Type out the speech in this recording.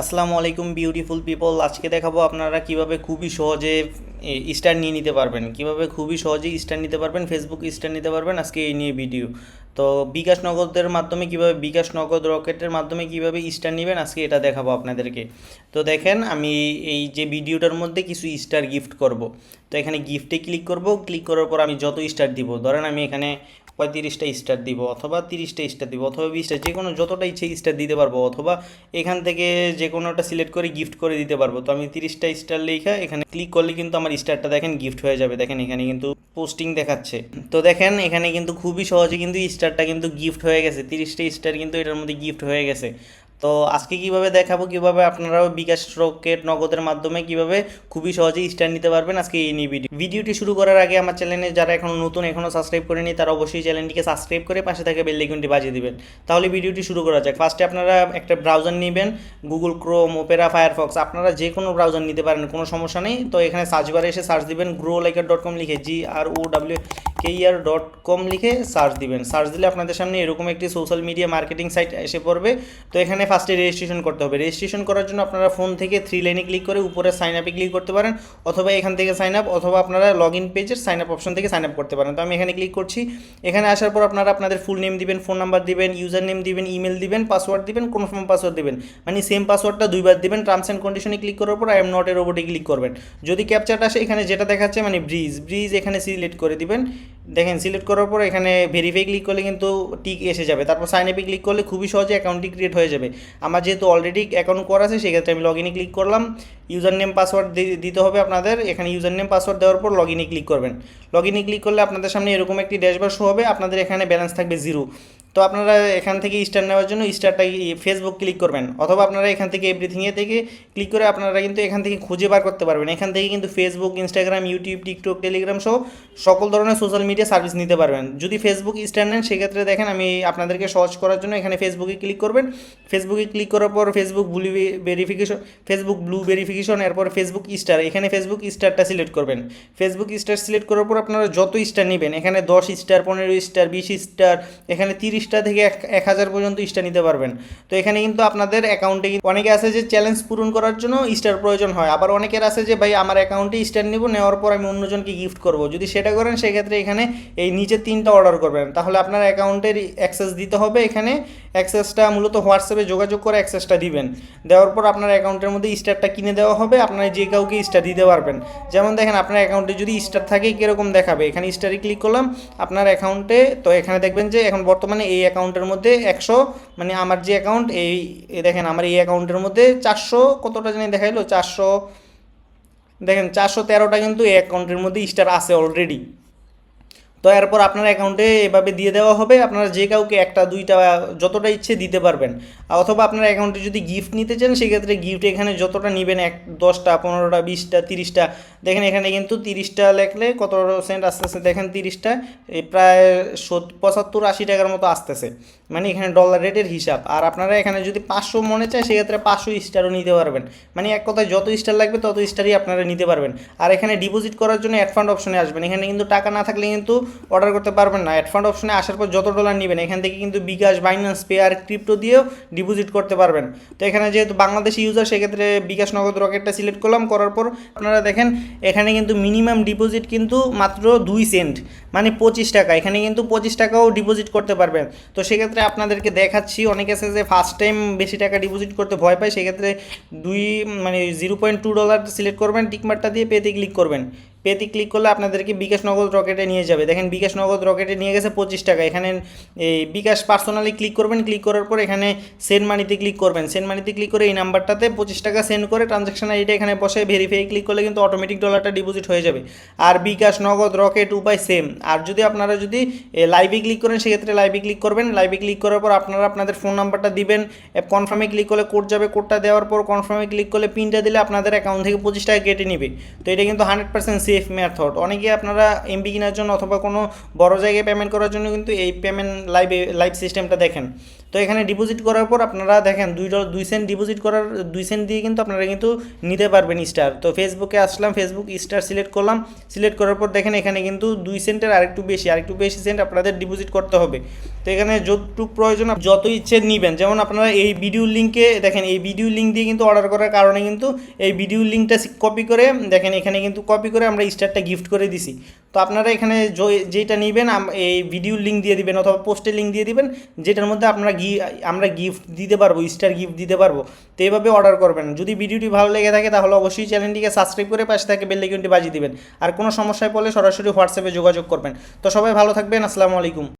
আসসালামু আলাইকুম beautiful people আজকে দেখাবো আপনারা কীভাবে খুবই সহজে স্টার নিয়ে নিতে পারবেন। কীভাবে খুবই সহজে স্টার নিতে পারবেন ফেসবুক স্টার নিতে পারবেন, আজকে এই নিয়ে ভিডিও তো বিকাশ নগদের মাধ্যমে কীভাবে, বিকাশ নগদ রকেটের মাধ্যমে কীভাবে স্টার নেবেন? আজকে এটা দেখাবো আপনাদেরকে। তো দেখেন, আমি এই যে ভিডিওটার মধ্যে কিছু স্টার গিফট করব। তো এখানে গিফটে ক্লিক করব। ক্লিক করার পর আমি যত স্টার দিব, ধরেন আমি এখানে পঁয়ত্রিশটা স্টার দিব অথবা তিরিশটা স্টার দিব অথবা বিশটা যে কোনো যতটা ইচ্ছে স্টার দিতে পারব অথবা এখান থেকে যে কোনোটা সিলেক্ট করে গিফট করে দিতে পারব। তো আমি তিরিশটা স্টার লেখা, এখানে ক্লিক করলে কিন্তু আমার স্টারটা দেখেন গিফট হয়ে যাবে। দেখেন এখানে কিন্তু পোস্টিং দেখাচ্ছে। তো দেখেন, এখানে কিন্তু খুবই সহজে কিন্তু স্টারটা কিন্তু গিফট হয়ে গেছে তিরিশটা স্টার কিন্তু এটার মধ্যে গিফট হয়ে গেছে। তো আজকে কীভাবে দেখাবো, কীভাবে আপনারাও বিকাশ রকেট নগদের মাধ্যমে কীভাবে খুবই সহজে স্টার নিতে পারবেন আজকে এই নিয়ে ভিডিও ভিডিওটি শুরু করার আগে আমার চ্যানেলে যারা এখনও নতুন এখনও সাবস্ক্রাইব করেনি, তারা অবশ্যই চ্যানেলটিকে সাবস্ক্রাইব করে পাশে থাকে বেল আইকনটি বাজিয়ে দিবেন। তাহলে ভিডিওটি শুরু করা যাক। ফার্স্টে আপনারা একটা ব্রাউজার নেবেন গুগল ক্রোম ওপেরা ফায়ারফক্স আপনারা যে কোনো ব্রাউজার নিতে পারেন, কোনো সমস্যা নেই। তো এখানে সার্চ বারে এসে সার্চ দিবেন গ্রো লাইকার ডট কম লিখে জি আর ও ডাব্লিউ কেইআর ডট কম লিখে সার্চ দিবেন। সার্চ দিলে আপনাদের সামনে এরকম একটি সোশ্যাল মিডিয়া মার্কেটিং সাইট এসে পড়বে। তো এখানে ফার্স্টে রেজিস্ট্রেশন করতে হবে। রেজিস্ট্রেশন করার জন্য আপনারা ফোন থেকে থ্রি লাইনে ক্লিক করে উপরে সাইন আপে ক্লিক করতে পারেন অথবা এখান থেকে সাইন আপ অথবা আপনারা লগ ইন পেজের সাইন আপ অপশন থেকে সাইন আপ করতে পারেন। তো আমি এখানে ক্লিক করছি। এখানে আসার পর আপনারা আপনাদের ফুল নেম দিবেন ফোন নাম্বার দিবেন ইউজার নেম দিবেন ইমেল দিবেন পাসওয়ার্ড দিবেন কনফার্ম পাসওয়ার্ড দিবেন। মানে সেম পাসওয়ার্ডটা দুইবার দিবেন টার্মস অ্যান্ড কন্ডিশনে ক্লিক করার পর আই এম নট এর ওপরে ক্লিক করবেন। যদি ক্যাপচারটা আসে, এখানে যেটা দেখাচ্ছে মানে ব্রিজ ব্রিজ এখানে সিলেক্ট করে দিবেন। দেখেন সিলেক্ট করার পর এখানে ভেরিফাই ক্লিক করলে কিন্তু টিক এসে যাবে। তারপর সাইন আপে ক্লিক করলে খুবই সহজে অ্যাকাউন্টটি ক্রিয়েট হয়ে যাবে। আমার যেহেতু অলরেডি অ্যাকাউন্ট করা আছে, সেক্ষেত্রে আমি লগ ইনে ক্লিক করলাম। ইউজার নেম পাসওয়ার্ড দিতে হবে আপনাদের। এখানে ইউজার নেম পাসওয়ার্ড দেওয়ার পর লগ ইনে ক্লিক করবেন। লগ ইনে ক্লিক করলে আপনাদের সামনে এরকম একটি ড্যাশবোর্ড শো হবে, আপনাদের এখানে ব্যালেন্স থাকবে জিরো তো আপনারা এখান থেকে স্টার নেওয়ার জন্য স্টারটা ফেসবুক ক্লিক করবেন, অথবা আপনারা এখান থেকে এভরিথিংয়ে থেকে ক্লিক করে আপনারা কিন্তু এখান থেকে খুঁজে বার করতে পারবেন। এখান থেকে কিন্তু Facebook Instagram YouTube TikTok Telegram সহ সকল ধরনের সোশ্যাল মিডিয়া সার্ভিস নিতে পারবেন। যদি ফেসবুক স্টার নেন, সেক্ষেত্রে দেখেন আমি আপনাদেরকে সহজ করার জন্য এখানে ফেসবুকে ক্লিক করবেন। ফেসবুকে ক্লিক করার পর Facebook blue verification Facebook blue verification এরপর ফেসবুক স্টার এখানে ফেসবুক স্টারটা সিলেক্ট করবেন। ফেসবুক স্টার সিলেক্ট করার পর আপনারা যত স্টার নেবেন, এখানে দশ স্টার পনেরো স্টার বিশ স্টার এখানে তিরিশটা থেকে এক হাজার পর্যন্ত স্টার নিতে পারবেন। তো এখানে কিন্তু আপনাদের অ্যাকাউন্টে অনেকে আছে যে চ্যালেঞ্জ পূরণ করার জন্য স্টার প্রয়োজন হয়। আবার অনেকের আছে যে, ভাই, আমার অ্যাকাউন্টে স্টার নেব, নেওয়ার পর আমি অন্যজনকে গিফট করব। যদি সেটা করেন, সেক্ষেত্রে এখানে এই নিচে তিনটা অর্ডার করবেন। তাহলে আপনার অ্যাকাউন্টের অ্যাক্সেস দিতে হবে। এখানে অ্যাক্সেসটা মূলত হোয়াটসঅ্যাপে যোগাযোগ করে অ্যাক্সেসটা দিবেন। দেওয়ার পর আপনার অ্যাকাউন্টের মধ্যে স্টারটা কিনে দেওয়া হবে। আপনার যে কাউকে স্টার দিতে পারবেন। যেমন দেখেন, আপনার অ্যাকাউন্টে যদি স্টার থাকে, কীরকম দেখাবে। এখানে স্টারে ক্লিক করলাম, আপনার অ্যাকাউন্টে তো এখানে দেখবেন যে এখন বর্তমানে এই অ্যাকাউন্টের মধ্যে একশো মানে আমার যে অ্যাকাউন্ট এই এই দেখেন আমার এই অ্যাকাউন্টের মধ্যে চারশো কতটা জানি দেখাইলো, চারশো, দেখেন চারশো তেরোটা কিন্তু এই অ্যাকাউন্টের মধ্যে স্টার আছে অলরেডি তো এরপর আপনার অ্যাকাউন্টে এভাবে দিয়ে দেওয়া হবে। আপনারা যে কাউকে একটা, দুইটা যতটা ইচ্ছে দিতে পারবেন। অথবা আপনার অ্যাকাউন্টে যদি গিফট নিতে চান, সেক্ষেত্রে গিফট এখানে যতটা নেবেন, এক, দশটা, পনেরোটা, বিশটা, তিরিশটা, দেখেন এখানে কিন্তু তিরিশটা লেখলে কত সেন্ট আসতেছে দেখেন তিরিশটা প্রায় পঁচাত্তর, আশি টাকার মতো আসতেছে। মানে এখানে ডলার রেটের হিসাব। আর আপনারা এখানে যদি পাঁচশো মনে চায়, সেক্ষেত্রে পাঁচশো স্টারও নিতে পারবেন। মানে এক কথায় যত স্টার লাগবে, তত স্টারই আপনারা নিতে পারবেন। আর এখানে ডিপোজিট করার জন্য অ্যাড ফান্ড অপশনে আসবেন। এখানে কিন্তু টাকা না থাকলে কিন্তু অর্ডার করতে পারবেন না। অ্যাড ফান্ড অপশনে আসার পর যত ডলার নেবেন, এখান থেকে কিন্তু বিকাশ বাইন্যান্স পে আর ক্রিপ্টো দিয়েও ডিপোজিট করতে পারবেন। তো এখানে যেহেতু বাংলাদেশি ইউজার সেক্ষেত্রে বিকাশ নগদ রকেটটা সিলেক্ট করলাম, করার পর আপনারা দেখেন, এখানে কিন্তু মিনিমাম ডিপোজিট কিন্তু মাত্র দুই সেন্ট মানে পঁচিশ টাকা। এখানে কিন্তু পঁচিশ টাকাও ডিপোজিট করতে পারবেন। তো সেক্ষেত্রে আপনাদেরকে দেখাচ্ছি, অনেকে আছে যে ফার্স্ট টাইম বেশি টাকা ডিপোজিট করতে ভয় পায়, সেক্ষেত্রে দুই মানে zero point two dollar select করবেন টিকমার্কটা দিয়ে পেতে ক্লিক করবেন। পেতে ক্লিক করলে আপনাদেরকে বিকাশ নগদ রকেটে নিয়ে যাবে। দেখেন বিকাশ নগদ রকেটে নিয়ে গেছে পঁচিশ টাকা। এখানে এই বিকাশ পার্সোনালি ক্লিক করবেন। ক্লিক করার পর এখানে সেন্ড মানিতে ক্লিক করবেন। সেন্ড মানিতে ক্লিক করে এই নাম্বারটাতে পঁচিশ টাকা সেন্ড করে ট্রানজ্যাকশন আইডিটা এখানে বসে ভেরিফাই ক্লিক করলে কিন্তু অটোমেটিক ডলারটা ডিপোজিট হয়ে যাবে। আর বিকাশ নগদ রকেট উপায় সেম আর যদি আপনারা যদি লাইভে ক্লিক করেন, সেক্ষেত্রে লাইভে ক্লিক করবেন। লাইভে ক্লিক করার পর আপনারা আপনাদের ফোন নাম্বারটা দিবেন। কনফার্মে ক্লিক করলে কোড যাবে। কোডটা দেওয়ার পর কনফার্মে ক্লিক করলে পিনটা দিলে আপনাদের অ্যাকাউন্ট থেকে পঁচিশ টাকা কেটে নেবে। তো এটা কিন্তু হান্ড্রেড পার্সেন্ট সেফ মেথড অনেকে আপনারা এমবি কেনার জন্য অথবা কোনো বড় জায়গায় পেমেন্ট করার জন্য কিন্তু এই পেমেন্ট লাইভ লাইভ সিস্টেমটা দেখেন। তো এখানে ডিপোজিট করার পর আপনারা দেখেন দুই ডলার দুই সেন্ট ডিপোজিট করার, দুই সেন্ট দিয়ে কিন্তু আপনারা কিন্তু নিতে পারবেন স্টার তো ফেসবুকে আসলাম ফেসবুক স্টার সিলেক্ট করলাম। সিলেক্ট করার পর দেখেন এখানে কিন্তু দুই সেন্টের আরেকটু বেশি আরেকটু বেশি সেন্ট আপনাদের ডিপোজিট করতে হবে। তো এখানে যতটুকু প্রয়োজন যত ইচ্ছে নেবেন। যেমন আপনারা এই ভিডিও লিঙ্কে দেখেন, এই ভিডিও লিঙ্ক দিয়ে কিন্তু অর্ডার করার কারণে কিন্তু এই ভিডিও লিঙ্কটা কপি করে দেখেন এখানে কিন্তু কপি করে আমরা স্টারটা গিফট করে দিছি। তো আপনারা এখানে যেটা নেবেন এই ভিডিও লিঙ্ক দিয়ে দিবেন অথবা পোস্টের লিঙ্ক দিয়ে দিবেন, যেটার মধ্যে আপনারা গি আমরা গিফট দিতে পারব স্টার গিফট দিতে পারব। তো এইভাবে অর্ডার করবেন। যদি ভিডিওটি ভালো লেগে থাকে, তাহলে অবশ্যই চ্যানেলটিকে সাবস্ক্রাইব করে পাশে থাকে বেল বাজিয়ে দিবেন। আর কোনো সমস্যায় পড়লে সরাসরি হোয়াটসঅ্যাপে যোগাযোগ করবেন। তো সবাই ভালো থাকবেন, আসসালামু আলাইকুম।